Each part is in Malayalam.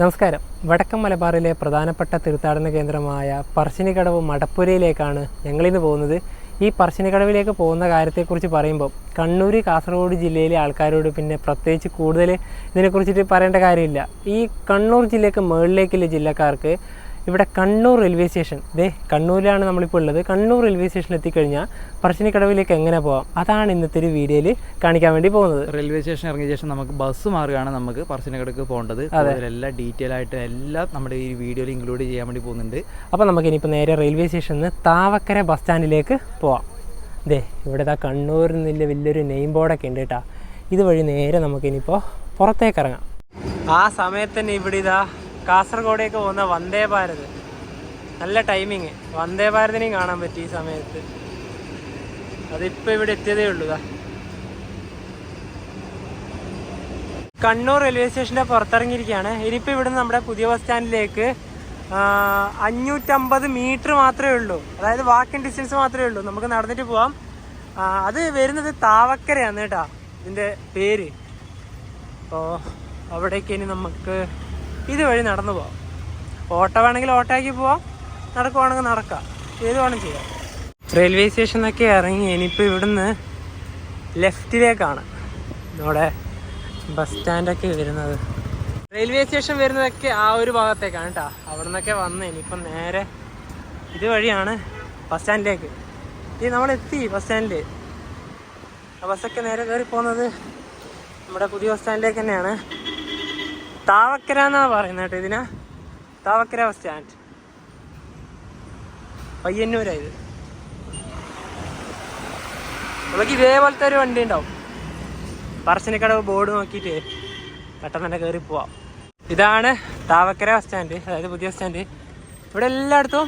നമസ്കാരം. വടക്കൻ മലബാറിലെ പ്രധാനപ്പെട്ട തീർത്ഥാടന കേന്ദ്രമായ പറശ്ശിനിക്കടവ് മടപ്പുരയിലേക്കാണ് ഞങ്ങളിന്ന് പോകുന്നത്. ഈ പറശ്ശിനിക്കടവിലേക്ക് പോകുന്ന കാര്യത്തെക്കുറിച്ച് പറയുമ്പോൾ കണ്ണൂർ കാസർഗോഡ് ജില്ലയിലെ ആൾക്കാരോട് പിന്നെ പ്രത്യേകിച്ച് കൂടുതൽ ഇതിനെക്കുറിച്ചിട്ട് പറയേണ്ട കാര്യമില്ല. ഈ കണ്ണൂർ ജില്ലയ്ക്ക് മുകളിലേക്കുള്ള ജില്ലക്കാർക്ക് ഇവിടെ കണ്ണൂർ റെയിൽവേ സ്റ്റേഷൻ ദേ കണ്ണൂരിലാണ് നമ്മളിപ്പോൾ ഉള്ളത്. കണ്ണൂർ റെയിൽവേ സ്റ്റേഷനിൽ എത്തിക്കഴിഞ്ഞാൽ പറശ്ശിനിക്കടവിലേക്ക് എങ്ങനെ പോകാം അതാണ് ഇന്നത്തെ ഒരു വീഡിയോയിൽ കാണിക്കാൻ വേണ്ടി പോകുന്നത്. റെയിൽവേ സ്റ്റേഷൻ ഇറങ്ങിയ ശേഷം നമുക്ക് ബസ് മാർഗമാണ് നമുക്ക് പറശ്ശിനിക്കടക്ക് പോകേണ്ടത്. എല്ലാ ഡീറ്റെയിൽ ആയിട്ട് എല്ലാം നമ്മുടെ ഈ വീഡിയോയിൽ ഇൻക്ലൂഡ് ചെയ്യാൻ വേണ്ടി പോകുന്നുണ്ട്. അപ്പോൾ നമുക്ക് ഇനിയിപ്പോൾ നേരെ റെയിൽവേ സ്റ്റേഷനിൽ നിന്ന് താവക്കര ബസ് സ്റ്റാൻഡിലേക്ക് പോവാം. ദേ ഇവിടെ ഇതാ കണ്ണൂരിൽ നിന്നില്ല വലിയൊരു നെയിം ബോർഡൊക്കെ ഉണ്ട് കേട്ടോ ഇതുവഴി നേരെ നമുക്കിനിപ്പോൾ പുറത്തേക്ക് ഇറങ്ങാം. ആ സമയത്ത് തന്നെ ഇവിടെ ഇതാ കാസർഗോഡേക്ക് പോകുന്ന വന്ദേ ഭാരത്. നല്ല ടൈമിങ് വന്ദേ ഭാരതിനെയും കാണാൻ പറ്റി ഈ സമയത്ത്. അതിപ്പോൾ ഇവിടെ എത്തിയതേ ഉള്ളൂ കണ്ണൂർ റെയിൽവേ സ്റ്റേഷന്റെ പുറത്തിറങ്ങിയിരിക്കുകയാണ്. ഇനിയിപ്പോൾ ഇവിടുന്ന് നമ്മുടെ പുതിയ ബസ് സ്റ്റാൻഡിലേക്ക് അഞ്ഞൂറ്റമ്പത് മീറ്റർ മാത്രമേ ഉള്ളൂ. അതായത് വാക്കിംഗ് ഡിസ്റ്റൻസ് മാത്രമേ ഉള്ളൂ. നമുക്ക് നടന്നിട്ട് പോവാം. അത് വരുന്നത് താവക്കരയാണ് കേട്ടോ ഇതിന്റെ പേര്. അപ്പോൾ അവിടേക്ക് ഇനി നമുക്ക് ഇതുവഴി നടന്നു പോവാം. ഓട്ടോ വേണമെങ്കിൽ ഓട്ടോയ്ക്ക് പോവാം. നടക്കുവാണെങ്കിൽ നടക്കാം. ഏത് വേണം ചെയ്യാം. റെയിൽവേ സ്റ്റേഷനൊക്കെ ഇറങ്ങി ഇനിയിപ്പോൾ ഇവിടുന്ന് ലെഫ്റ്റിലേക്കാണ്. നമ്മുടെ ബസ് സ്റ്റാൻഡൊക്കെ വരുന്നത്. റെയിൽവേ സ്റ്റേഷൻ വരുന്നതൊക്കെ ആ ഒരു ഭാഗത്തേക്കാണ് കേട്ടോ. അവിടെ നിന്നൊക്കെ വന്ന് ഇനിയിപ്പം നേരെ ഇതുവഴിയാണ് ബസ് സ്റ്റാൻഡിലേക്ക്. ഈ നമ്മളെത്തി ബസ് സ്റ്റാൻഡിൽ ആ ബസ്സൊക്കെ നേരെ കയറി പോകുന്നത് നമ്മുടെ പുതിയ ബസ് സ്റ്റാൻഡിലേക്ക് തന്നെയാണ്. താവക്കര എന്നാ പറയുന്നത് കേട്ടോ ഇതിനാ. താവക്കര ബസ് സ്റ്റാൻഡ് പയ്യന്നൂരായത് നമുക്ക് ഇതേപോലത്തെ ഒരു വണ്ടി ഉണ്ടാവും. പറശ്ശിനിക്കടവ് ബോർഡ് നോക്കിയിട്ട് പെട്ടെന്ന് തന്നെ കയറി പോവാം. ഇതാണ് താവക്കര ബസ് സ്റ്റാൻഡ് അതായത് പുതിയ ബസ് സ്റ്റാൻഡ് ഇവിടെ എല്ലായിടത്തും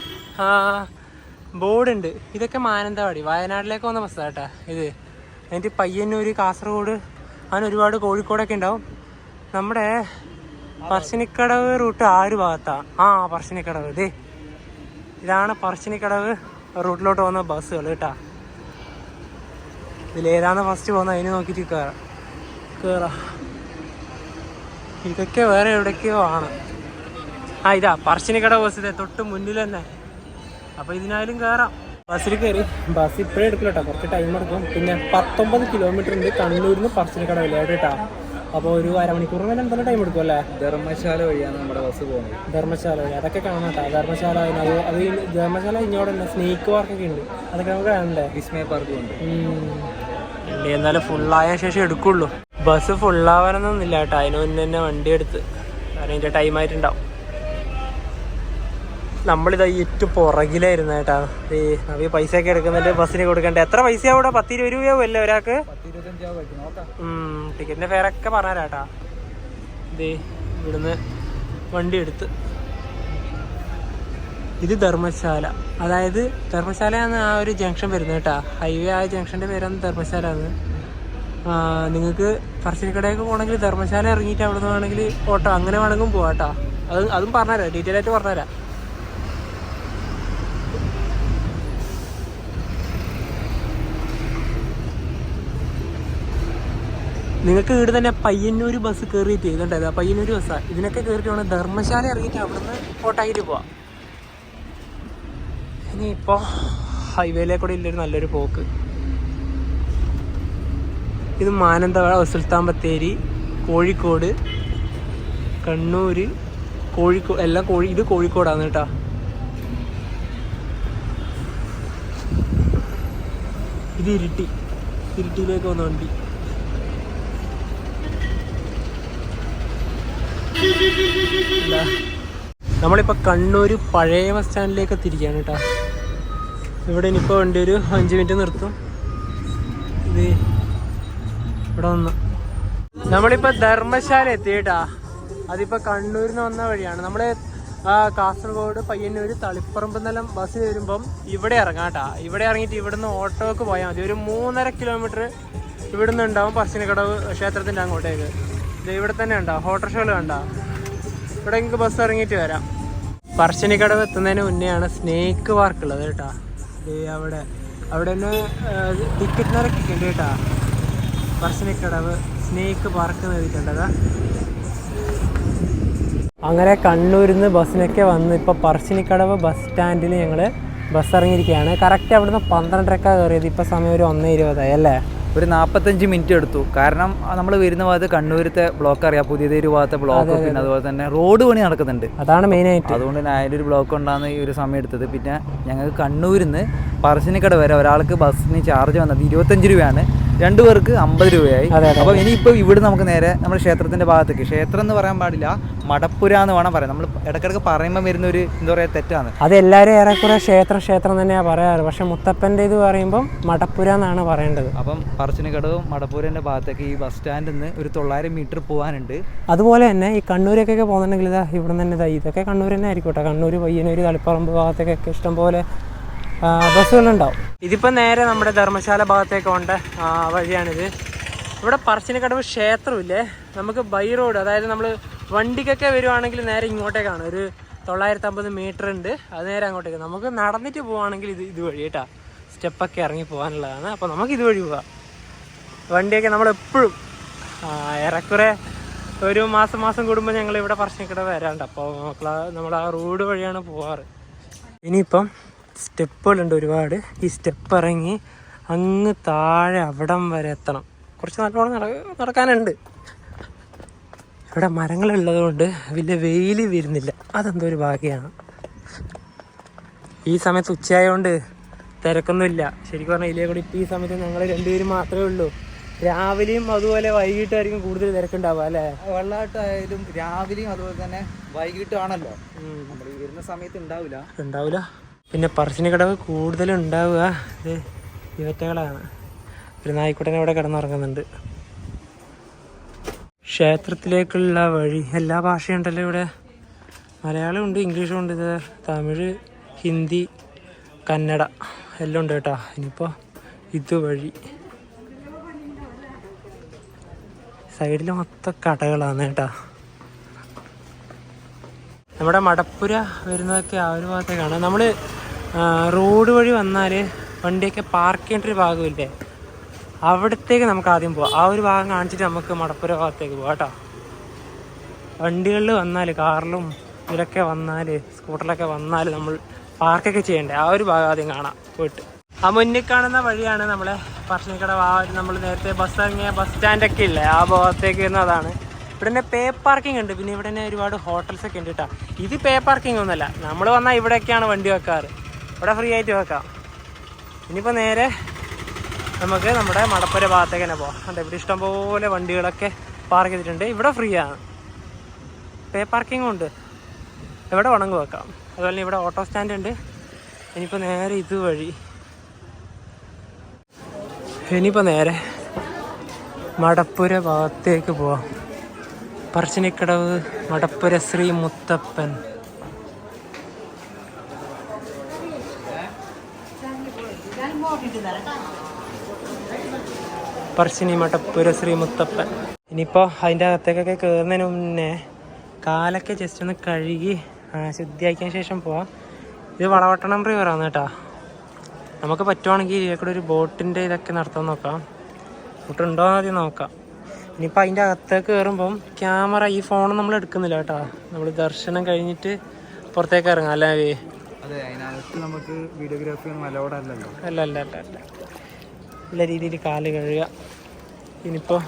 ബോർഡ് ഉണ്ട്. ഇതൊക്കെ മാനന്തവാടി വയനാട്ടിലേക്ക് വന്ന ബസ്സാണ് കേട്ടോ ഇത്. എന്നിട്ട് പയ്യന്നൂർ കാസർഗോഡ് അങ്ങനെ ഒരുപാട് കോഴിക്കോടൊക്കെ ഉണ്ടാവും. നമ്മുടെ പറശ്ശിനിക്കടവ് റൂട്ട് ആ ഒരു ഭാഗത്താ? ആ പറശ്ശിനിക്കടവ്. ഇതേ ഇതാണ് പറശ്ശിനിക്കടവ് റൂട്ടിലോട്ട് പോകുന്ന ബസ്സുകൾ കേട്ടാ. ഇതിലേതാണ് ഫസ്റ്റ് പോകുന്നത് അതിന് നോക്കിയിട്ട് കയറാം കയറാം ഇതൊക്കെ വേറെ എവിടേക്കോ ആണ്. ആ ഇതാ പറശ്ശിനിക്കട ബസ് ഇതേ തൊട്ട് മുന്നിൽ തന്നെ. അപ്പോൾ ഇതിനായാലും കയറാം ബസ്സിൽ കയറി ബസ് ഇപ്പോഴേ എടുക്കില്ല കേട്ടോ. കുറച്ച് ടൈം എടുക്കും. പിന്നെ പത്തൊമ്പത് കിലോമീറ്റർ ഉണ്ട് കണ്ണൂരിൽ നിന്ന് പറശ്ശിനിക്കട വില്ല കേട്ടോ. അപ്പോൾ ഒരു അരമണിക്കൂർ വരെ എന്തായാലും ടൈം എടുക്കും അല്ലേ? ധർമ്മശാല വഴിയാണ് നമ്മുടെ ബസ് പോകുന്നത്. ധർമ്മശാല വഴി. അതൊക്കെ കാണാട്ടോ ധർമ്മശാല അത് അത് ധർമ്മശാല ഇങ്ങോട്ട് തന്നെ സ്നേക്ക് പാർക്കൊക്കെ ഉണ്ട്. അതൊക്കെ നമുക്ക് കാണണ്ടേ? വിസ്മയ പാർക്ക് ഉണ്ട്. എന്നാലും ഫുള്ളായ ശേഷം എടുക്കുള്ളൂ. ബസ് ഫുള്ളാവാനൊന്നും ഇല്ല കേട്ടോ. അതിന് മുന്നേ തന്നെ വണ്ടി എടുത്ത്. കാരണം ഇതിന്റെ ടൈം ആയിട്ടുണ്ടാവും. നമ്മളിതാ ഏറ്റവും പുറകിലായിരുന്നു കേട്ടാ ഈ നവി പൈസ ഒക്കെ എടുക്കുന്നുണ്ട്. ബസ്സിന് കൊടുക്കണ്ടേ. എത്ര പൈസ ആവൂടെ പത്ത് ഇരുപത് രൂപയാവും അല്ലേ ഒരാൾക്ക്? ടിക്കറ്റിന്റെ ഫെയറൊക്കെ പറഞ്ഞുതരാട്ടാ ഇവിടുന്ന് വണ്ടി എടുത്ത്. ഇത് ധർമ്മശാല. അതായത് ധർമ്മശാല ആണ് ആ ഒരു ജംഗ്ഷൻ വരുന്നത് കേട്ടാ ഹൈവേ ആ ജംഗ്ഷന്റെ പേരാണ് ധർമ്മശാല എന്ന് നിങ്ങൾക്ക് പറശ്ശിനിക്കടയൊക്കെ പോകണമെങ്കിൽ ധർമ്മശാല ഇറങ്ങിയിട്ട് അവിടെ നിന്ന് വേണമെങ്കിൽ ഓട്ടോ അങ്ങനെ വേണമെങ്കിലും പോവാം കേട്ടോ അത് അതും പറഞ്ഞുതരാം. ഡീറ്റെയിൽ ആയിട്ട് പറഞ്ഞുതരാം. നിങ്ങൾക്ക് ഇവിടെ തന്നെ പയ്യന്നൂർ ബസ് കയറിയിട്ട് ഇതുണ്ടായത് പയ്യന്നൂർ ബസ്സാണ് ഇതിനൊക്കെ കയറിയിട്ട് വേണം. ധർമ്മശാല ഇറങ്ങിയിട്ട് അവിടുന്ന് കോട്ടായിട്ട് പോവാം. ഇനിയിപ്പോൾ കൂടെ ഇല്ലൊരു നല്ലൊരു പോക്ക്. ഇത് മാനന്തവാട സുൽത്താൻ ബത്തേരി കോഴിക്കോട് കണ്ണൂർ കോഴിക്കോട് എല്ലാം കോഴി ഇത് കോഴിക്കോടാണ് കേട്ടോ. ഇത് ഇരിട്ടി. ഇരിട്ടിയിലേക്ക് വന്ന വണ്ടി. നമ്മളിപ്പോൾ കണ്ണൂർ പഴയ ബസ് സ്റ്റാൻഡിലേക്ക് എത്തിയിരിക്കുകയാണ് കേട്ടോ ഇവിടെ ഇനിയിപ്പോൾ വണ്ടി ഒരു അഞ്ച് മിനിറ്റ് നിർത്തും. ഇത് ഇവിടെ വന്നു. നമ്മളിപ്പോൾ ധർമ്മശാല എത്തി കേട്ടാ അതിപ്പോൾ കണ്ണൂരിൽ നിന്ന് വന്ന വഴിയാണ്. നമ്മൾ കാസർഗോഡ് പയ്യന്നൂർ തളിപ്പറമ്പ് നിലം ബസ് വരുമ്പം ഇവിടെ ഇറങ്ങാം കേട്ടാ ഇവിടെ ഇറങ്ങിയിട്ട് ഇവിടുന്ന് ഓട്ടോക്ക് പോയാൽ മതി. ഒരു മൂന്നര കിലോമീറ്റർ ഇവിടുന്ന് ഉണ്ടാവും പറശ്ശിനിക്കടവ് ക്ഷേത്രത്തിന്റെ അങ്ങോട്ടേക്ക്. ഇവിടെ തന്നെ ഉണ്ടോ ഓട്ടോറിക്ഷകൾ കണ്ടോ? ഇവിടെ നിങ്ങൾക്ക് ബസ് ഇറങ്ങിയിട്ട് വരാം. പറശ്ശിനിക്കടവ് എത്തുന്നതിന് മുന്നെയാണ് സ്നേക്ക് പാർക്ക് ഉള്ളത് കേട്ടോ. ഇത് അവിടെ അവിടെ തന്നെ ടിക്കറ്റ് നിരക്കൊക്കെ ഉണ്ട് കേട്ടോ. പറശ്ശിനിക്കടവ് സ്നേക്ക് പാർക്ക് എഴുതിയിട്ടുണ്ടതാ അങ്ങനെ കണ്ണൂരിൽ നിന്ന് ബസ്സിനൊക്കെ വന്ന് ഇപ്പോൾ പറശ്ശിനിക്കടവ് ബസ് സ്റ്റാൻഡിൽ ഞങ്ങൾ ബസ് ഇറങ്ങിയിരിക്കുകയാണ്. കറക്റ്റ് അവിടുന്ന് പന്ത്രണ്ടരക്ക കയറിയത്. ഇപ്പോൾ സമയം ഒരു ഒന്ന് ഇരുപതായി അല്ലേ? ഒരു നാൽപ്പത്തഞ്ച് മിനിറ്റ് എടുത്തു. കാരണം നമ്മൾ വരുന്ന ഭാഗത്ത് കണ്ണൂരത്തെ ബ്ലോക്ക് അറിയാം. പുതിയതേരു ഭാഗത്തെ ബ്ലോക്ക് പിന്നെ അതുപോലെ തന്നെ റോഡ് പണി നടക്കുന്നുണ്ട്. അതാണ് മെയിൻ ആയിട്ട്. അതുകൊണ്ട് തന്നെ അതിന്റെ ഒരു ബ്ലോക്ക് ഉണ്ടാകുന്ന ഈ ഒരു സമയം എടുത്തത്. പിന്നെ ഞങ്ങൾക്ക് കണ്ണൂരിൽ നിന്ന് പറശ്ശിനിക്കട വരെ ഒരാൾക്ക് ബസ്സിന് ചാർജ് വന്നത് ഇരുപത്തഞ്ച് രൂപയാണ്. രണ്ടു പേർക്ക് അമ്പത് രൂപയായി. അപ്പോൾ ഇനിയിപ്പോൾ ഇവിടെ നമുക്ക് നേരെ നമ്മുടെ ക്ഷേത്രത്തിന്റെ ഭാഗത്തേക്ക്. ക്ഷേത്രം എന്ന് പറയാൻ പാടില്ല മടപ്പുര എന്ന് വേണം പറയാം നമ്മൾ ഇടക്കിടക്ക് പറയുമ്പോൾ വരുന്ന ഒരു എന്താ പറയുക തെറ്റാണ് അത് എല്ലാവരും ഏറെക്കുറെ ക്ഷേത്ര ക്ഷേത്രം തന്നെയാണ് പറയാറ്. പക്ഷെ മുത്തപ്പന്റെ ഇത് പറയുമ്പോൾ മടപ്പുര എന്നാണ് പറയേണ്ടത്. അപ്പം പറച്ചിനകടവും മടപ്പുരന്റെ ഭാഗത്തേക്ക് ഈ ബസ് സ്റ്റാൻഡിൽ നിന്ന് ഒരു തൊള്ളായിരം മീറ്റർ പോകാനുണ്ട് അതുപോലെ തന്നെ ഈ കണ്ണൂരൊക്കെ പോകുന്നുണ്ടെങ്കിൽ ഇതാ ഇവിടെ തന്നെ ഇതൊക്കെ കണ്ണൂർ തന്നെ ആയിരിക്കട്ടെ കണ്ണൂർ പയ്യന്നൂർ തളിപ്പറമ്പ് ഭാഗത്തേക്കൊക്കെ ഇഷ്ടം പോലെ ആ, ബസ്സുകളുണ്ടാവും. ഇതിപ്പോൾ നേരെ നമ്മുടെ ധർമ്മശാല ഭാഗത്തേക്ക് ആ, വഴിയാണിത്. ഇവിടെ പറശ്ശിനിക്കടവ് ക്ഷേത്രമില്ലേ? നമുക്ക് ബൈ റോഡ് അതായത് നമ്മൾ വണ്ടിക്കൊക്കെ വരുവാണെങ്കിൽ നേരെ ഇങ്ങോട്ടേക്കാണ്. ഒരു തൊള്ളായിരത്തി അമ്പത് മീറ്റർ ഉണ്ട് അത് നേരെ അങ്ങോട്ടേക്ക്. നമുക്ക് നടന്നിട്ട് പോവുകയാണെങ്കിൽ ഇത് ഇതുവഴി കേട്ടാ. സ്റ്റെപ്പൊക്കെ ഇറങ്ങി പോകാനുള്ളതാണ്. അപ്പോൾ നമുക്ക് ഇതുവഴി പോവാം. വണ്ടിയൊക്കെ നമ്മളെപ്പോഴും ഏറെക്കുറെ ഒരു മാസം മാസം കൂടുമ്പോൾ ഞങ്ങൾ ഇവിടെ പറശ്ശിനിക്കട വരാണ്ട് അപ്പോൾ നമ്മൾ ആ റോഡ് വഴിയാണ് പോവാറ്. ഇനിയിപ്പം സ്റ്റെപ്പുകളുണ്ട് ഒരുപാട്. ഈ സ്റ്റെപ്പ് ഇറങ്ങി അങ്ങ് താഴെ അവിടം വരെ എത്തണം. കുറച്ച് നല്ലോണം നട നടക്കാനുണ്ട്. ഇവിടെ മരങ്ങളുള്ളത് കൊണ്ട് വലിയ വെയിൽ വരുന്നില്ല. അതെന്തോ ഒരു ഭാഗ്യമാണ് ഈ സമയത്ത് ഉച്ചയായതുകൊണ്ട് തിരക്കൊന്നുമില്ല. ശരിക്കും പറഞ്ഞാൽ ഇല്ലേ കൂടി ഇപ്പോൾ ഈ സമയത്ത് ഞങ്ങൾ രണ്ടുപേരും മാത്രമേ ഉള്ളൂ. രാവിലെയും അതുപോലെ വൈകിട്ടായിരിക്കും കൂടുതൽ തിരക്കുണ്ടാവുക അല്ലേ? വെള്ളമായിട്ടായാലും രാവിലെയും അതുപോലെ തന്നെ വൈകിട്ടാണല്ലോ നമ്മൾ ഈ വരുന്ന സമയത്ത് ഉണ്ടാവില്ല ഉണ്ടാവില്ല പിന്നെ പറശ്ശിനിക്കടവ് കൂടുതലും ഉണ്ടാവുക. ഇത് ഇവറ്റകളാണ് ഒരു നായ്ക്കുട്ടനെ ഇവിടെ കിടന്നുറങ്ങുന്നുണ്ട്. ക്ഷേത്രത്തിലേക്കുള്ള വഴി. എല്ലാ ഭാഷയുണ്ടല്ലോ ഇവിടെ. മലയാളം ഉണ്ട് ഇംഗ്ലീഷും ഉണ്ട് ഇത് തമിഴ് ഹിന്ദി കന്നഡ എല്ലാം ഉണ്ട് കേട്ടോ. ഇനിയിപ്പോൾ ഇതുവഴി. സൈഡിൽ മൊത്തം കടകളാണ് കേട്ടോ. നമ്മുടെ മടപ്പുര വരുന്നതൊക്കെ ആ ഒരു ഭാഗത്തേക്കാണ്. നമ്മൾ റോഡ് വഴി വന്നാൽ വണ്ടിയൊക്കെ പാർക്ക് ചെയ്യേണ്ട ഒരു ഭാഗമില്ലേ? അവിടത്തേക്ക് നമുക്ക് ആദ്യം പോവാം. ആ ഒരു ഭാഗം കാണിച്ചിട്ട് നമുക്ക് മടപ്പുര ഭാഗത്തേക്ക് പോവാം കേട്ടോ. വണ്ടികളിൽ വന്നാൽ കാറിലും ഇതിലൊക്കെ വന്നാൽ സ്കൂട്ടറിലൊക്കെ വന്നാൽ നമ്മൾ പാർക്കൊക്കെ ചെയ്യണ്ടേ? ആ ഒരു ഭാഗം ആദ്യം കാണാം പോയിട്ട്. ആ മുന്നിൽ കാണുന്ന വഴിയാണ് നമ്മളെ പറശ്ശിനിക്കട ആ നമ്മൾ നേരത്തെ ബസ് ഇറങ്ങിയ ബസ് സ്റ്റാൻഡൊക്കെ ഇല്ലേ? ആ ഭാഗത്തേക്ക് വരുന്നതാണ് ഇവിടെ തന്നെ പേ പാർക്കിംഗ് ഉണ്ട്. പിന്നെ ഇവിടെ തന്നെ ഒരുപാട് ഹോട്ടൽസ് ഒക്കെ ഉണ്ട് കേട്ടോ ഇത് പേ പാർക്കിംഗ് ഒന്നുമല്ല. നമ്മൾ വന്നാൽ ഇവിടെയൊക്കെയാണ് വണ്ടി വെക്കാറ്. ഇവിടെ ഫ്രീ ആയിട്ട് വെക്കാം. ഇനിയിപ്പോൾ നേരെ നമുക്ക് നമ്മുടെ മടപ്പുര ഭാഗത്തേക്ക് തന്നെ പോവാം. അതെ ഇവിടെ ഇഷ്ടംപോലെ വണ്ടികളൊക്കെ പാർക്ക് ചെയ്തിട്ടുണ്ട്. ഇവിടെ ഫ്രീ ആണ്. പേ പാർക്കിംഗും ഉണ്ട്. എവിടെ വേണമെങ്കിൽ വെക്കാം. അതുപോലെ ഇവിടെ ഓട്ടോ സ്റ്റാൻഡ് ഉണ്ട്. ഇനിയിപ്പോൾ നേരെ ഇതുവഴി. ഇനിയിപ്പോൾ നേരെ മടപ്പുര ഭാഗത്തേക്ക് പോവാം. പറശ്ശിനിക്കടവ് മടപ്പുര ശ്രീ മുത്തപ്പൻ. പറശ്ശിനി മടപ്പുര ശ്രീ മുത്തപ്പൻ. ഇനിയിപ്പോൾ അതിന്റെ അകത്തേക്കൊക്കെ കയറുന്നതിന് മുന്നേ കാലൊക്കെ ജസ്റ്റ് ഒന്ന് കഴുകി ശുദ്ധിയാക്കിയ ശേഷം പോവാം. ഇത് വളവട്ടണം റിവറാണ് കേട്ടോ. നമുക്ക് പറ്റുവാണെങ്കിൽ ഇതിലേക്കൂടെ ഒരു ബോട്ടിന്റെ ഇതൊക്കെ നടത്താൻ നോക്കാം. ബോട്ടുണ്ടോ എന്ന് ആദ്യം നോക്കാം. ഇനിയിപ്പോൾ അതിന്റെ അകത്തേക്ക് കയറുമ്പം ക്യാമറ ഈ ഫോൺ നമ്മൾ എടുക്കുന്നില്ല കേട്ടോ. നമ്മൾ ദർശനം കഴിഞ്ഞിട്ട് പുറത്തേക്ക് ഇറങ്ങാം അല്ലേ അതെ അതിനകത്ത് നമുക്ക് വീഡിയോഗ്രാഫി ഒന്നും അലോഡ് അല്ലല്ലോ. അല്ല അല്ല അല്ല അല്ല. നല്ല രീതിയിൽ കാൽ കഴുകുക. ഇനിയിപ്പോൾ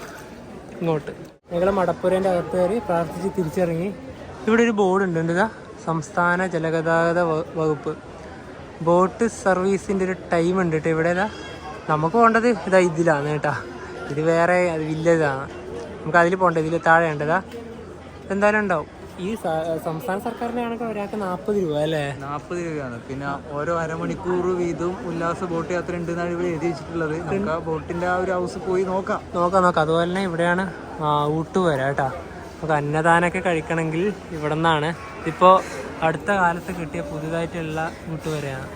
ഇങ്ങോട്ട്. ഞങ്ങൾ മടപ്പുരേന്റെ അകത്ത് കയറി പ്രാർത്ഥിച്ച് തിരിച്ചിറങ്ങി. ഇവിടെ ഒരു ബോർഡ് ഉണ്ട് എന്താ സംസ്ഥാന ജലഗതാഗത വകുപ്പ്. ബോട്ട് സർവീസിന്റെ ഒരു ടൈം ഉണ്ട് കേട്ടോ ഇവിടെ നമുക്ക് പോകേണ്ടത് ഇതാ ഇതിലാണ് കേട്ടോ. ഇത് വേറെ അത് വില്ലേജാണ് നമുക്ക് അതിൽ പോകേണ്ടത് ഇതിൽ താഴെ ഉണ്ടതാ എന്തായാലും ഉണ്ടാവും. ഈ സംസ്ഥാന സർക്കാരിന്റെ കണക്ക് ഒരാൾക്ക് നാൽപ്പത് രൂപ അല്ലേ? നാൽപ്പത് രൂപയാണ്. പിന്നെ ഓരോ അരമണിക്കൂർ വീതവും ഉല്ലാസ ബോട്ട് യാത്ര ഉണ്ട് എന്നാണ് ഇവിടെ എഴുതി വെച്ചിട്ടുള്ളത്. നമുക്ക് ആ ബോട്ടിന്റെ ആ ഒരു ഹൗസ് പോയി നോക്കാം. നോക്കാം നോക്കാം. അതുപോലെ തന്നെ ഇവിടെയാണ് ഊട്ട് ഊട്ടുപുര കേട്ടോ. നമുക്ക് അന്നദാനമൊക്കെ കഴിക്കണമെങ്കിൽ ഇവിടെ നിന്നാണ്. ഇപ്പോൾ അടുത്ത കാലത്ത് കിട്ടിയ പുതുതായിട്ടുള്ള ഊട്ടുപുരയാണ്.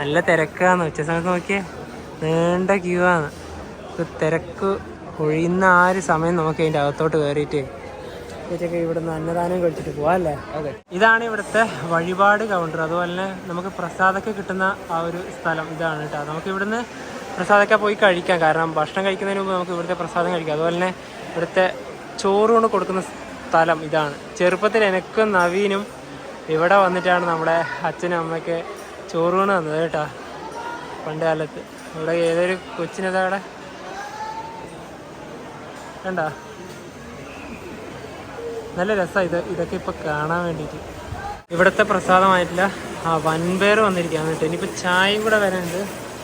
നല്ല തിരക്കാണ്. ഉച്ച സമയത്ത് നോക്കിയേ നീണ്ട ക്യൂ ആണ്. തിരക്ക് ഒഴിയുന്ന ആ ഒരു സമയം നമുക്ക് അതിന്റെ അകത്തോട്ട് കയറിയിട്ട് ഉച്ചയ്ക്ക് ഇവിടുന്ന് അന്നദാനം കഴിച്ചിട്ട് പോവാം അല്ലേ? അതെ. ഇതാണ് ഇവിടുത്തെ വഴിപാട് കൗണ്ടർ അതുപോലെ തന്നെ നമുക്ക് പ്രസാദമൊക്കെ കിട്ടുന്ന ആ ഒരു സ്ഥലം ഇതാണ് കേട്ടോ. നമുക്ക് ഇവിടുന്ന് പ്രസാദമൊക്കെ പോയി കഴിക്കാം. കാരണം ഭക്ഷണം കഴിക്കുന്നതിന് മുമ്പ് നമുക്ക് ഇവിടുത്തെ പ്രസാദം കഴിക്കാം. അതുപോലെ തന്നെ ഇവിടുത്തെ ചോറ് കൊണ്ട് കൊടുക്കുന്ന സ്ഥലം ഇതാണ്. ചെറുപ്പത്തിൽ എനക്കും നവീനും ഇവിടെ വന്നിട്ടാണ് നമ്മുടെ അച്ഛനും അമ്മയൊക്കെ ചോറൂണ് തന്നത് കേട്ടോ. പണ്ട് കാലത്ത്. ഇവിടെ ഏതൊരു കൊച്ചിനതാ അവിടെ കണ്ട? നല്ല രസമാണ് ഇത്. ഇതൊക്കെ ഇപ്പോൾ കാണാൻ വേണ്ടിയിട്ട്. ഇവിടുത്തെ പ്രസാദമായിട്ടില്ല ആ വൻപയർ വന്നിരിക്കുകയാണ് കേട്ടോ. ഇനിയിപ്പോൾ ചായയും കൂടെ വരാനുണ്ട്.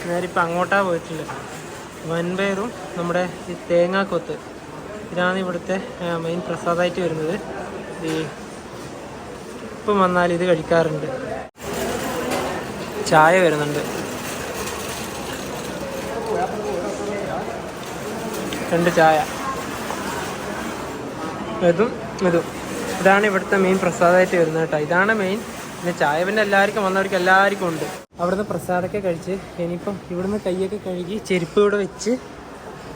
നേരിപ്പോൾ അങ്ങോട്ടാ പോയിട്ടില്ല വൻപയറും നമ്മുടെ ഈ തേങ്ങാക്കൊത്ത്. ഇതാണ് ഇവിടുത്തെ മെയിൻ പ്രസാദമായിട്ട് വരുന്നത്. ഈ ഇപ്പം വന്നാൽ ഇത് കഴിക്കാറുണ്ട്. ചായ വരുന്നുണ്ട്. രണ്ട് ചായ. ഇതും ഇതും ഇതാണ് ഇവിടുത്തെ മെയിൻ പ്രസാദമായിട്ട് വരുന്നത് കേട്ടോ. ഇതാണ് മെയിൻ പിന്നെ ചായ പിന്നെ എല്ലാവർക്കും വന്നവർക്ക് എല്ലാവർക്കും ഉണ്ട്. അവിടുന്ന് പ്രസാദമൊക്കെ കഴിച്ച് ഇനിയിപ്പം ഇവിടുന്ന് കൈയൊക്കെ കഴുകി ചെരുപ്പ് ഇവിടെ വെച്ച്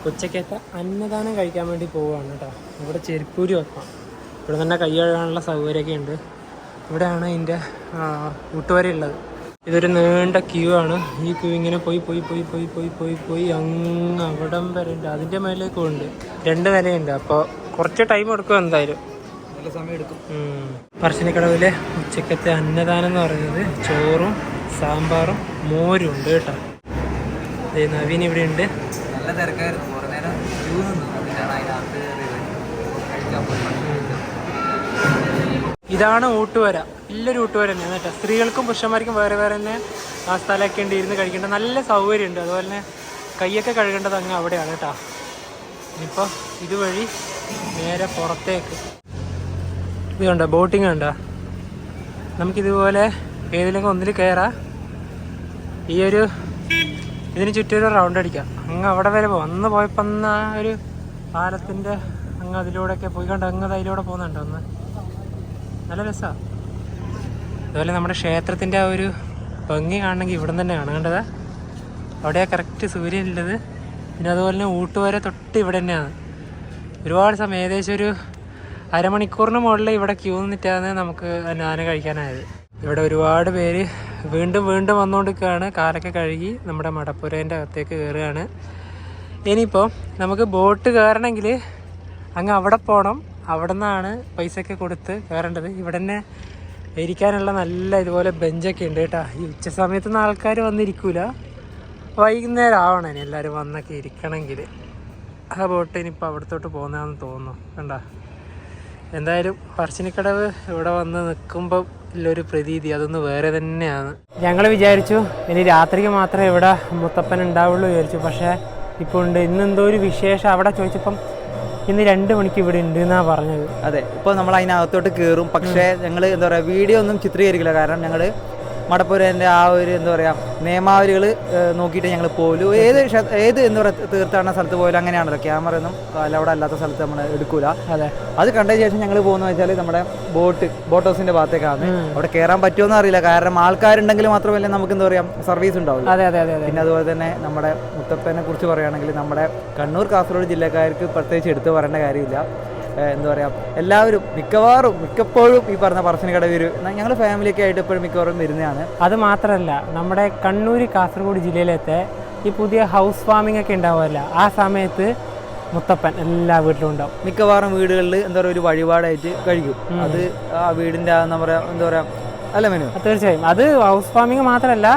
ഉച്ചക്കത്തെ അന്നദാനം കഴിക്കാൻ വേണ്ടി പോവുകയാണ് കേട്ടോ. ഇവിടെ ചെരുപ്പൂരി വെക്കാം. ഇവിടെ തന്നെ കൈ കഴുകാനുള്ള സൗകര്യമൊക്കെ ഉണ്ട്. ഇവിടെയാണ് ഇതിന്റെ കൂട്ടുകാരി ഉള്ളത്. ഇതൊരു നീണ്ട ക്യൂ ആണ്. ഈ ക്യൂ ഇങ്ങനെ പോയി പോയി പോയി പോയി പോയി പോയി പോയി അങ്ങ് അവിടം വരെ ഉണ്ട്. അതിന്റെ മേലേക്കും ഉണ്ട്. രണ്ട് നിലയുണ്ട് അപ്പോൾ കുറച്ച് ടൈം എടുക്കും എന്തായാലും. നല്ല സമയം എടുക്കും. പറശ്ശിനിക്കടവിലെ ഉച്ചക്കത്തെ അന്നദാനം എന്ന് പറയുന്നത് ചോറും സാമ്പാറും മോരും ഉണ്ട് കേട്ടോ. അതെ നവീൻ ഇവിടെ ഉണ്ട്. നല്ല തിരക്കായിരുന്നു. കുറേ നേരം ക്യൂ നിന്നു. അതിനകത്ത്. കഴിക്കാൻ പോയി. ഇതാണ് ഊട്ടുവര. നല്ലൊരു ഊട്ടുവര തന്നെയാണ് കേട്ടോ. സ്ത്രീകൾക്കും പുരുഷന്മാർക്കും വേറെ വേറെ തന്നെ ആ സ്ഥലമൊക്കെ ഉണ്ട്. ഇരുന്ന് കഴിക്കേണ്ട നല്ല സൗകര്യമുണ്ട് അതുപോലെ തന്നെ കൈയൊക്കെ കഴുകേണ്ടത് അങ്ങ് അവിടെയാണ് കേട്ടോ. ഇനിയിപ്പോൾ ഇതുവഴി നേരെ പുറത്തേക്ക്. ഇത് കണ്ടോ? ബോട്ടിങ് കണ്ടോ? നമുക്കിതുപോലെ ഏതിലെങ്കിലും ഒന്നിൽ കയറാം. ഈ ഒരു ഇതിന് ചുറ്റൊരു റൗണ്ട് അടിക്കാം. അങ്ങ് അവിടെ വരെ പോകും അന്ന് പോയപ്പോൾ ആ ഒരു പാലത്തിന്റെ അങ്ങ് അതിലൂടെയൊക്കെ പോയി. കണ്ട്? അങ്ങ് അതിലൂടെ പോകുന്നുണ്ടോ? ഒന്ന്? നല്ല രസമാണ് അതുപോലെ നമ്മുടെ ക്ഷേത്രത്തിന്റെ ആ ഒരു ഭംഗി കാണണമെങ്കിൽ ഇവിടെ തന്നെ കാണേണ്ടത് അവിടെ കറക്റ്റ് സൂര്യൻ ഉള്ളത്. പിന്നെ അതുപോലെ തന്നെ ഊട്ടുവരെ തൊട്ട് ഇവിടെ തന്നെയാണ്. ഒരുപാട് സമയം ഏകദേശം ഒരു അരമണിക്കൂറിന് മുകളിൽ ഇവിടെ ക്യൂ നിന്നിട്ടാണ് നമുക്ക് ആന കഴിക്കാനായത്. ഇവിടെ ഒരുപാട് പേര് വീണ്ടും വീണ്ടും വന്നുകൊണ്ടിരിക്കുകയാണ് കാലൊക്കെ കഴുകി നമ്മുടെ മടപ്പുരേന്റെ അകത്തേക്ക് കയറുകയാണ്. ഇനിയിപ്പോൾ നമുക്ക് ബോട്ട് കയറണമെങ്കിൽ അങ്ങ് അവിടെ പോകണം അവിടെ നിന്നാണ് പൈസയൊക്കെ കൊടുത്ത് കയറേണ്ടത്. ഇവിടെ തന്നെ ഇരിക്കാനുള്ള നല്ല ഇതുപോലെ ബെഞ്ചൊക്കെ ഉണ്ട് കേട്ടോ. ഈ ഉച്ച സമയത്തൊന്നും ആൾക്കാർ വന്നിരിക്കൂല. വൈകുന്നേരം ആവണം ഇനി എല്ലാവരും വന്നൊക്കെ ഇരിക്കണമെങ്കിൽ ആ ബോട്ട് ഇനിയിപ്പോൾ അവിടത്തോട്ട് പോകുന്നതാണെന്ന് തോന്നുന്നു. കണ്ട? എന്തായാലും പറശ്ശിനിക്കടവ് ഇവിടെ വന്ന് നിൽക്കുമ്പോൾ ഉള്ളൊരു പ്രതീതി അതൊന്ന് വേറെ തന്നെയാണ്. ഞങ്ങൾ വിചാരിച്ചു ഇനി രാത്രിക്ക് മാത്രമേ ഇവിടെ മുത്തപ്പൻ ഉണ്ടാവുള്ളൂ വിചാരിച്ചു. പക്ഷേ ഇപ്പോൾ ഉണ്ട്. ഇന്ന് എന്തോ ഒരു വിശേഷം. അവിടെ ചോദിച്ചപ്പം ഇന്ന് രണ്ട് മണിക്ക് ഇവിടെ ഉണ്ട് എന്നാണ് പറഞ്ഞത്. അതെ ഇപ്പോൾ നമ്മൾ അതിനകത്തോട്ട് കയറും പക്ഷേ ഞങ്ങൾ എന്താ പറയുക വീഡിയോ ഒന്നും ചിത്രീകരിക്കില്ല. കാരണം ഞങ്ങൾ മടപ്പുരേന്റെ ആ ഒരു എന്താ പറയുക നിയമാവലികൾ നോക്കിയിട്ട് ഞങ്ങൾ പോലും ഏത് ഏത് എന്ന് പറയുക തീർത്ഥാടന സ്ഥലത്ത് പോയാലും അങ്ങനെയാണല്ലോ. ക്യാമറ ഒന്നും അവിടെ അല്ലാത്ത സ്ഥലത്ത് നമ്മൾ എടുക്കൂല. അതെ. അത് കണ്ട ശേഷം ഞങ്ങൾ പോകുന്ന വെച്ചാൽ നമ്മുടെ ബോട്ട് ബോട്ട് ഹൗസിന്റെ ഭാഗത്തേക്കാണ്. അവിടെ കയറാൻ പറ്റുമോ അറിയില്ല. കാരണം ആൾക്കാരുണ്ടെങ്കിൽ മാത്രമല്ല നമുക്ക് എന്താ പറയുക സർവീസ് ഉണ്ടാവും അതെ അതെ അതെ പിന്നെ അതുപോലെ തന്നെ നമ്മുടെ മുത്തപ്പനെ കുറിച്ച് പറയുകയാണെങ്കിൽ നമ്മുടെ കണ്ണൂർ കാസർഗോഡ് ജില്ലക്കാർക്ക് പ്രത്യേകിച്ച് എടുത്തു പറയേണ്ട കാര്യമില്ല. എന്താ പറയുക എല്ലാവരും മിക്കവാറും മിക്കപ്പോഴും ഈ പറഞ്ഞ പറശ്ശിനിക്കട വരും ഞങ്ങൾ ഫാമിലിയൊക്കെ ആയിട്ട് എപ്പോഴും മിക്കവാറും വരുന്നതാണ്. അത് മാത്രമല്ല നമ്മുടെ കണ്ണൂർ കാസർഗോഡ് ജില്ലയിലത്തെ ഈ പുതിയ ഹൗസ് ഫാമിംഗ് ഒക്കെ ഉണ്ടാവുമല്ല ആ സമയത്ത് മുത്തപ്പൻ എല്ലാ വീട്ടിലും ഉണ്ടാവും. മിക്കവാറും വീടുകളിൽ എന്താ പറയുക ഒരു വഴിപാടായിട്ട് കഴിക്കും. അത് ആ വീടിന്റെ എന്താ പറയുക എന്താ പറയുക അല്ല മെനു? തീർച്ചയായും. അത് ഹൗസ് ഫാമിംഗ് മാത്രമല്ല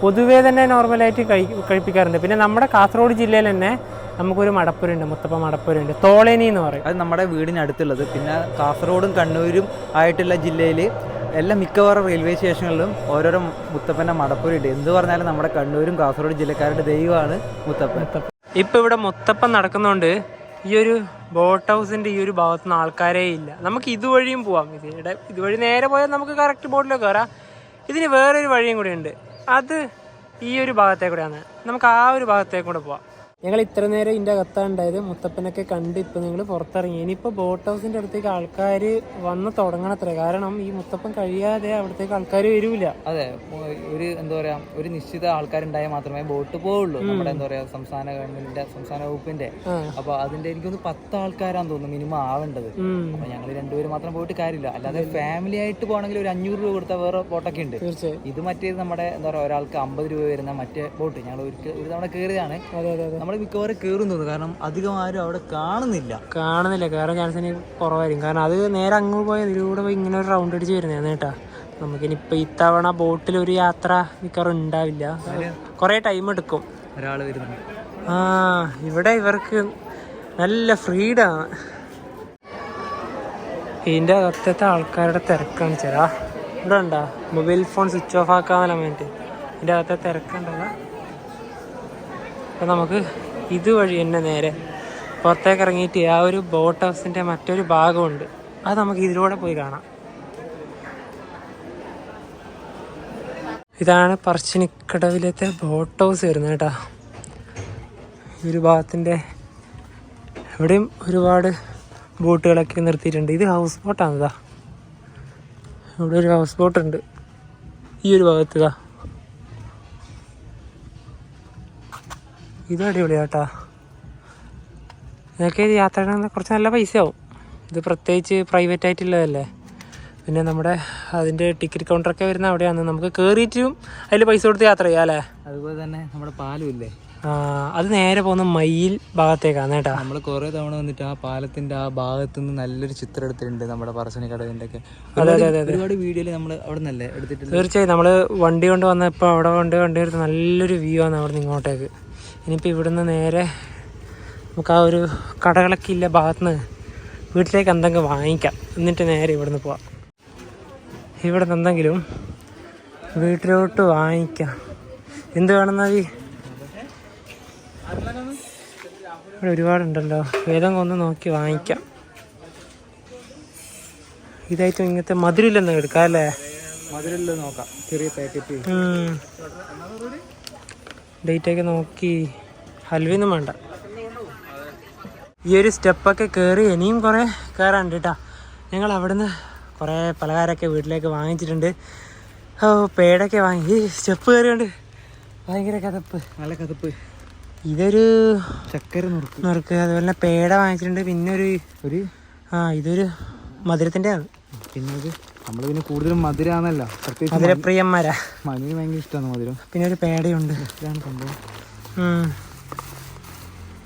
പൊതുവേ തന്നെ നോർമലായിട്ട് കഴി കഴിപ്പിക്കാറുണ്ട്. പിന്നെ നമ്മുടെ കാസർഗോഡ് ജില്ലയിൽ തന്നെ നമുക്കൊരു മടപ്പുരുണ്ട് മുത്തപ്പ മടപ്പുരുണ്ട് തോളേനി എന്ന് പറയും. അത് നമ്മുടെ വീടിനടുത്തുള്ളത്. പിന്നെ കാസർഗോഡും കണ്ണൂരും ആയിട്ടുള്ള ജില്ലയിൽ എല്ലാ മിക്കവാറും റെയിൽവേ സ്റ്റേഷനുകളിലും ഓരോരോ മുത്തപ്പന്റെ മടപ്പുരയുണ്ട്. എന്ത് പറഞ്ഞാലും നമ്മുടെ കണ്ണൂരും കാസർഗോഡ് ജില്ലക്കാരുടെ ദൈവമാണ് മുത്തപ്പൻ. ഇപ്പം ഇവിടെ മുത്തപ്പൻ നടക്കുന്നതുകൊണ്ട് ഈ ഒരു ബോട്ട് ഹൗസിന്റെ ഈ ഒരു ഭാഗത്തുനിന്ന് ആൾക്കാരേ ഇല്ല. നമുക്ക് ഇതുവഴിയും പോവാം. ഇതിടെ ഇതുവഴി നേരെ പോയാൽ നമുക്ക് കറക്റ്റ് ബോട്ടിലേക്ക് കയറാം ഇതിന് വേറൊരു വഴിയും കൂടെ ഉണ്ട്. അത് ഈ ഒരു ഭാഗത്തേക്കൂടെയാണ്. നമുക്ക് ആ ഒരു ഭാഗത്തേക്കൂടെ പോവാം. ഞങ്ങൾ ഇത്ര നേരം ഇതിന്റെ അകത്താണ് ഉണ്ടായത്. മുത്തപ്പനൊക്കെ കണ്ട് ഇപ്പം നിങ്ങൾ പുറത്തിറങ്ങി. ഇനിയിപ്പോൾ ബോട്ട് ഹൗസിന്റെ അടുത്തേക്ക് ആൾക്കാർ വന്ന് തുടങ്ങണത്രേ. കാരണം ഈ മുത്തപ്പൻ കഴിയാതെ അവിടത്തേക്ക് ആൾക്കാർ വരൂല. അതെ ഒരു എന്താ പറയാ ഒരു നിശ്ചിത ആൾക്കാരുണ്ടായാൽ മാത്രമേ ബോട്ട് പോവുള്ളൂ. നമ്മുടെ എന്താ പറയാ സംസ്ഥാന ഗവൺമെന്റിന്റെ സംസ്ഥാന വകുപ്പിന്റെ. അപ്പൊ അതിന്റെ എനിക്കൊന്ന് പത്ത് ആൾക്കാരാന്ന് തോന്നുന്നു മിനിമം ആവേണ്ടത്. അപ്പോൾ അപ്പൊ ഞങ്ങൾ രണ്ടുപേരും മാത്രം പോയിട്ട് കാര്യമില്ല. അല്ലാതെ ഫാമിലി ആയിട്ട് പോകണമെങ്കിൽ ഒരു അഞ്ഞൂറ് രൂപ കൊടുത്താൽ വേറെ ബോട്ടൊക്കെ ഉണ്ട്. ഇത് മറ്റേത് നമ്മുടെ എന്താ പറയാ ഒരാൾക്ക് അമ്പത് രൂപ വരുന്ന മറ്റേ ബോട്ട് ഞങ്ങൾ ഒരു തവണ കയറിയതാണ് നമ്മൾ മിക്കവാറും കയറും തോന്നുന്നു. കാരണം അധികം ആരും അവിടെ കാണുന്നില്ല. കാണുന്നില്ല. കയറാൻ ചാൻസ് എനിക്ക് കുറവായിരിക്കും. കാരണം അത് നേരെ അങ്ങോട്ട് പോയി ഇതിലൂടെ പോയി ഇങ്ങനെ ഒരു റൗണ്ട് അടിച്ച് വരുന്നതാണ് കേട്ടാ. നമുക്കിനിപ്പോൾ ഇത്തവണ ബോട്ടിൽ ഒരു യാത്ര മിക്കവാറും ഉണ്ടാവില്ല. കുറേ ടൈം എടുക്കും. ഒരാൾ വരുന്നുണ്ട്. ആ ഇവിടെ ഇവർക്ക് നല്ല ഫ്രീഡാണ് ഇതിന്റെ അകത്തത്തെ ആൾക്കാരുടെ തിരക്കാണ് ചേരാ ഇവിടെ ഉണ്ടോ മൊബൈൽ ഫോൺ സ്വിച്ച് ഓഫ് ആക്കാന്നല്ല വേണ്ടിട്ട് ഇതിന്റെ അകത്തെ തിരക്കുണ്ടല്ലോ അപ്പം നമുക്ക് ഇതുവഴി തന്നെ നേരെ പുറത്തേക്ക് ഇറങ്ങിയിട്ട് ആ ഒരു ബോട്ട് ഹൗസിന്റെ മറ്റൊരു ഭാഗമുണ്ട്. അത് നമുക്ക് ഇതിലൂടെ പോയി കാണാം. ഇതാണ് പറശ്ശിനിക്കടവിലത്തെ ബോട്ട് ഹൗസ് വരുന്നത് കേട്ടോ. ഒരു ഭാഗത്തിന്റെ ഇവിടെയും ഒരുപാട് ബോട്ടുകളൊക്കെ നിർത്തിയിട്ടുണ്ട്. ഇത് ഹൗസ് ബോട്ടാണ് ഇതാ ഇവിടെ ഒരു ഹൗസ് ബോട്ടുണ്ട് ഈ ഒരു ഭാഗത്ത് ഇതാ ഇത് അടിപൊളിയാട്ടാ. ഇതൊക്കെ ഇത് യാത്ര കുറച്ച് നല്ല പൈസ ആവും ഇത് പ്രത്യേകിച്ച് പ്രൈവറ്റ് ആയിട്ടുള്ളതല്ലേ. പിന്നെ നമ്മുടെ അതിന്റെ ടിക്കറ്റ് കൗണ്ടറൊക്കെ വരുന്ന അവിടെയാണ്. നമുക്ക് കയറിയിട്ടും അതിൽ പൈസ കൊടുത്ത് യാത്ര ചെയ്യാം അല്ലേ? അതുപോലെ തന്നെ നമ്മുടെ പാലും ഇല്ലേ? ആ, അത് നേരെ പോകുന്ന മയിൽ ഭാഗത്തേക്കാണ് കേട്ടോ. നമ്മൾ കുറേ തവണ വന്നിട്ട് ആ പാലത്തിന്റെ ആ ഭാഗത്തു നിന്ന് നല്ലൊരു ചിത്രം എടുത്തിട്ടുണ്ട് നമ്മുടെ പറശ്ശിനി കടവിന്റെ ഒക്കെ അതെ, അതെ, അതെ. ഒരുപാട് വീഡിയോയിൽ നമ്മൾ അവിടെ നിന്നല്ലേ എടുത്തിട്ടുണ്ട് തീർച്ചയായും നമ്മൾ വണ്ടി കൊണ്ട് വന്നപ്പോൾ അവിടെ കൊണ്ട് എടുത്ത് നല്ലൊരു വ്യൂ ആണ് അവിടെ നിന്ന് ഇങ്ങോട്ടേക്ക്. ഇനിയിപ്പോൾ ഇവിടുന്ന് നേരെ നമുക്ക് ആ ഒരു കടകളൊക്കെ ഇല്ല ഭാഗത്തുനിന്ന് വീട്ടിലേക്ക് എന്തെങ്കിലും വാങ്ങിക്കാം. എന്നിട്ട് നേരെ ഇവിടുന്ന് പോവാം. ഇവിടെ നിന്ന് എന്തെങ്കിലും വീട്ടിലോട്ട് വാങ്ങിക്കാം. എന്ത് വേണമെന്നാ ഇവിടെ ഒരുപാടുണ്ടല്ലോ. ഏതെങ്കിലും ഒന്ന് നോക്കി വാങ്ങിക്കാം. ഇതായിട്ടും ഇങ്ങനത്തെ മധുരമില്ലെന്ന് എടുക്കാം അല്ലേ? മധുരമുള്ളത് നോക്കാം. ചെറിയ പാക്കറ്റ് ഡേറ്റ് ഒക്കെ നോക്കി ഹൽവയൊന്നും വേണ്ട. ഈ ഒരു സ്റ്റെപ്പൊക്കെ കയറി ഇനിയും കുറേ കയറാണ്ട് കേട്ടോ ഞങ്ങൾ അവിടുന്ന് കുറേ പലഹാരമൊക്കെ വീട്ടിലേക്ക് വാങ്ങിച്ചിട്ടുണ്ട്. ഓ പേടൊക്കെ വാങ്ങി. ഈ സ്റ്റെപ്പ് കയറിയുണ്ട് ഭയങ്കര കഥപ്പ്. നല്ല കഥപ്പ്. ഇതൊരു ചക്കര നുറുക്ക്. നുറുക്ക് അതുപോലെ തന്നെ പേട വാങ്ങിച്ചിട്ടുണ്ട്. പിന്നെ ഒരു ഒരു ആ ഇതൊരു മധുരത്തിന്റെ ആണ് പിന്നെ അത് നമ്മൾ പിന്നെ കൂടുതലും മധുരാന്നല്ല. പ്രത്യേകിച്ച് മധുരപ്രിയന്മാരാ. മനുവിന് ഭയങ്കര ഇഷ്ടമാണ് മധുരം. പിന്നെ ഒരു പേടയുണ്ട്. ഇതാണ് സംഭവം. ഉം.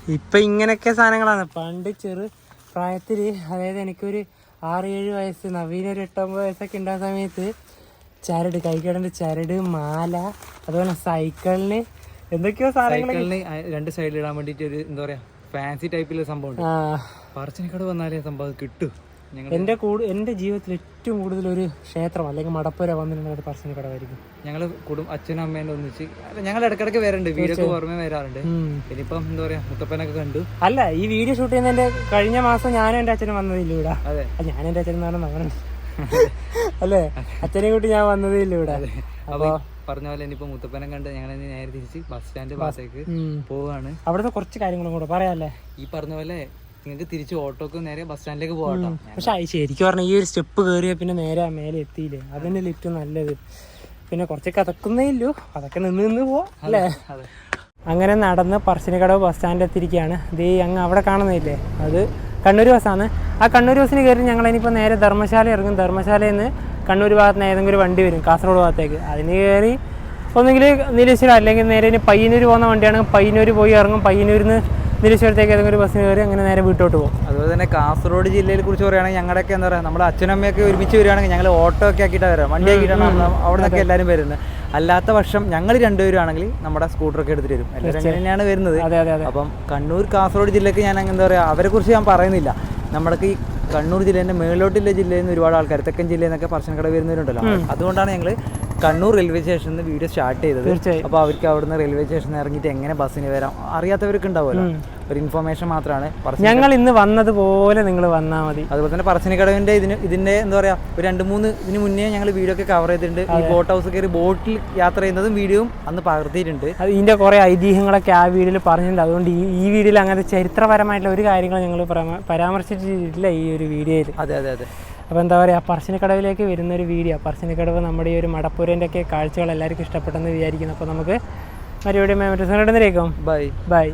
ഇപ്പൊ ഇങ്ങനൊക്കെ സാധനങ്ങളാണ്. പണ്ട് ചെറു പ്രായത്തിൽ അതായത് എനിക്കൊരു ആറ് ഏഴ് വയസ്സ് നവീന ഒരു എട്ടൊമ്പത് വയസ്സൊക്കെ ഉണ്ടാകുന്ന സമയത്ത് ചരട് കൈകടന്റെ ചരട് മാല അതുപോലെ സൈക്കിളിന് എന്തൊക്കെയോ സാധനങ്ങൾ രണ്ട് സൈഡിൽ ഇടാൻ വേണ്ടിട്ട് ഒരു എന്താ പറയാ ഫാൻസി ടൈപ്പിലെ സംഭവം ഉണ്ട്. ആ. വന്നാലേ സംഭവം കിട്ടും. എന്റെ കൂടു എന്റെ ജീവിതത്തിൽ ഏറ്റവും കൂടുതൽ ഒരു ക്ഷേത്രം അല്ലെങ്കിൽ മടപ്പുര വന്നിട്ടുള്ള പറശ്ശിനി കടവായിരിക്കും ഞങ്ങൾ കുടും അച്ഛനും അമ്മേന്റെ ഒന്നിച്ച് അല്ല ഞങ്ങൾ ഇടക്കിടക്ക് വരാറുണ്ട് വീടൊക്കെ ഓർമ്മ വരാറുണ്ട്. ഇനിയിപ്പം എന്താ പറയാ മുത്തപ്പനൊക്കെ കണ്ടു. അല്ല ഈ വീഡിയോ ഷൂട്ട് ചെയ്യുന്നതിന്റെ കഴിഞ്ഞ മാസം ഞാനും എന്റെ അച്ഛനും വന്നതില്ല ഇവിടെ. അതെ. ഞാൻ എന്റെ അച്ഛൻ എന്ന് പറഞ്ഞാൽ അല്ലേ? അച്ഛനെ കൂട്ടി ഞാൻ വന്നതേ ഇല്ല ഇവിടെ അപ്പൊ പറഞ്ഞ പോലെ ഇനിയിപ്പോ മുത്തപ്പനെ കണ്ട് ഞങ്ങൾ നേരെ തിരിച്ച് ബസ് സ്റ്റാൻഡ് ഭാഗത്തേക്ക് പോവാണ്. അവിടുത്തെ കുറച്ച് കാര്യങ്ങളും കൂടെ പറയാല്ലേ? ഈ പറഞ്ഞ പോലെ നിങ്ങൾക്ക് തിരിച്ച് ഓട്ടോക്ക് നേരെ ബസ് സ്റ്റാൻഡിലേക്ക് പോവാട്ടോ. പക്ഷെ അത് ശരിക്കും പറഞ്ഞാൽ ഈ ഒരു സ്റ്റെപ്പ് കയറിയ പിന്നെ നേരെ മേലെ എത്തിയില്ലേ? അതന്നെ ലിഫ്റ്റ് നല്ലത്. പിന്നെ കുറച്ച് കഥക്കുന്നേ ഇല്ലു. അതൊക്കെ നിന്ന് നിന്ന് പോവാ അല്ലേ? അങ്ങനെ നടന്ന് പറശ്ശിനിക്കടവ് ബസ് സ്റ്റാൻഡിൽ എത്തിയിരിക്കുകയാണ്. ദേ അങ്ങ് അവിടെ കാണുന്നില്ലേ അത് കണ്ണൂർ ബസ്സാണ് ആ കണ്ണൂർ ബസ്സിന് കയറി ഞങ്ങൾ ഇനിയിപ്പോൾ നേരെ ധർമ്മശാല ഇറങ്ങും. ധർമ്മശാലയിൽ നിന്ന് കണ്ണൂർ ഭാഗത്ത് നിന്ന് ഏതെങ്കിലും ഒരു വണ്ടി വരും കാസർഗോഡ് ഭാഗത്തേക്ക്. അതിന് കയറി ഒന്നുകിൽ നീലേശ്വരം അല്ലെങ്കിൽ നേരെ ഇനി പയ്യന്നൂർ പോകുന്ന വണ്ടിയാണെങ്കിൽ പയ്യന്നൂർ പോയി ഇറങ്ങും. പയ്യന്നൂരിൽ നിന്ന് നീലേശ്വരത്തേക്ക് ഏതെങ്കിലും ഒരു ബസ്സിന് കയറി അങ്ങനെ നേരെ വീട്ടോട്ട് പോകും. അതുപോലെ തന്നെ കാസർഗോഡ് ജില്ലയെ കുറിച്ച് പറയുകയാണെങ്കിൽ ഞങ്ങളുടെയൊക്കെ എന്താ പറയുക നമ്മുടെ അച്ഛനമ്മയൊക്കെ ഒരുമിച്ച് വരികയാണെങ്കിൽ ഞങ്ങൾ ഓട്ടോ ഒക്കെ ആക്കിയിട്ടാണ് വരാം വണ്ടി ആക്കിയിട്ടാണ് അവിടെ നിന്നൊക്കെ എല്ലാവരും വരുന്നത്. അല്ലാത്ത പക്ഷം ഞങ്ങൾ രണ്ടുപേരും ആണെങ്കിൽ നമ്മുടെ സ്കൂട്ടറൊക്കെ എടുത്തിട്ട് വരും. എല്ലാവരും അങ്ങനെ തന്നെയാണ് വരുന്നത്. അപ്പം കണ്ണൂർ കാസർഗോഡ് ജില്ലക്ക് ഞാൻ എന്താ പറയുക അവരെ കുറിച്ച് ഞാൻ പറയുന്നില്ല. നമ്മൾക്ക് ഈ കണ്ണൂർ ജില്ലേന്റെ മേലോട്ടുള്ള ജില്ലയിൽ നിന്ന് ഒരുപാട് ആൾക്കാർ തെക്കൻ ജില്ലയിൽ നിന്നൊക്കെ പറശ്ശനക്കട വരുന്നവരുണ്ടല്ലോ. അതുകൊണ്ടാണ് ഞങ്ങൾ കണ്ണൂർ റെയിൽവേ സ്റ്റേഷനിൽ നിന്ന് വീഡിയോ സ്റ്റാർട്ട് ചെയ്തത്. അപ്പൊ അപ്പോൾ അവർക്ക് അവിടുന്ന് റെയിൽവേ സ്റ്റേഷനിൽ ഇറങ്ങിയിട്ട് എങ്ങനെ ബസ്സിന് വരാം അറിയാത്തവർക്ക് ഉണ്ടാവുമല്ലോ. ഒരു ഇൻഫർമേഷൻ മാത്രമാണ് ഞങ്ങൾ ഇന്ന് വന്നതുപോലെ നിങ്ങൾ വന്നാൽ മതി. അതുപോലെ തന്നെ പറശ്ശിനിക്കടവിന്റെ ഇതിന് ഇതിന്റെ എന്താ പറയാ ഒരു രണ്ട് മൂന്ന് ഇതിന് മുന്നേ ഞങ്ങൾ വീഡിയോ ഒക്കെ കവർ ചെയ്തിട്ടുണ്ട്. ഈ ബോട്ട് ഹൗസ് കയറി ബോട്ടിൽ യാത്ര ചെയ്യുന്നതും വീഡിയോയും അന്ന് പകർത്തിയിട്ടുണ്ട്. ഇതിന്റെ കുറെ കുറേ ഐതിഹ്യങ്ങളൊക്കെ ആ വീഡിയോയിൽ പറഞ്ഞിട്ടുണ്ട്. അതുകൊണ്ട് ഈ ഈ വീഡിയോയിൽ അങ്ങനത്തെ ചരിത്രപരമായിട്ടുള്ള ഒരു കാര്യങ്ങൾ ഞങ്ങൾ പരാമർശിച്ചിട്ടില്ല ഈ ഒരു വീഡിയോയിൽ അതെ അതെ അതെ. അപ്പോൾ എന്താ പറയുക പറശ്ശിനിക്കടവിലേക്ക് വരുന്ന ഒരു വീഡിയോ പറശ്ശിനിക്കടവ് നമ്മുടെ ഈ ഒരു മടപ്പൂരന്റെ ഒക്കെ കാഴ്ചകൾ എല്ലാവർക്കും ഇഷ്ടപ്പെട്ടെന്ന് വിചാരിക്കുന്നു. അപ്പോൾ നമുക്ക് മറുപടി മറ്റു സംഘടനയിലേക്കും ബൈ ബൈ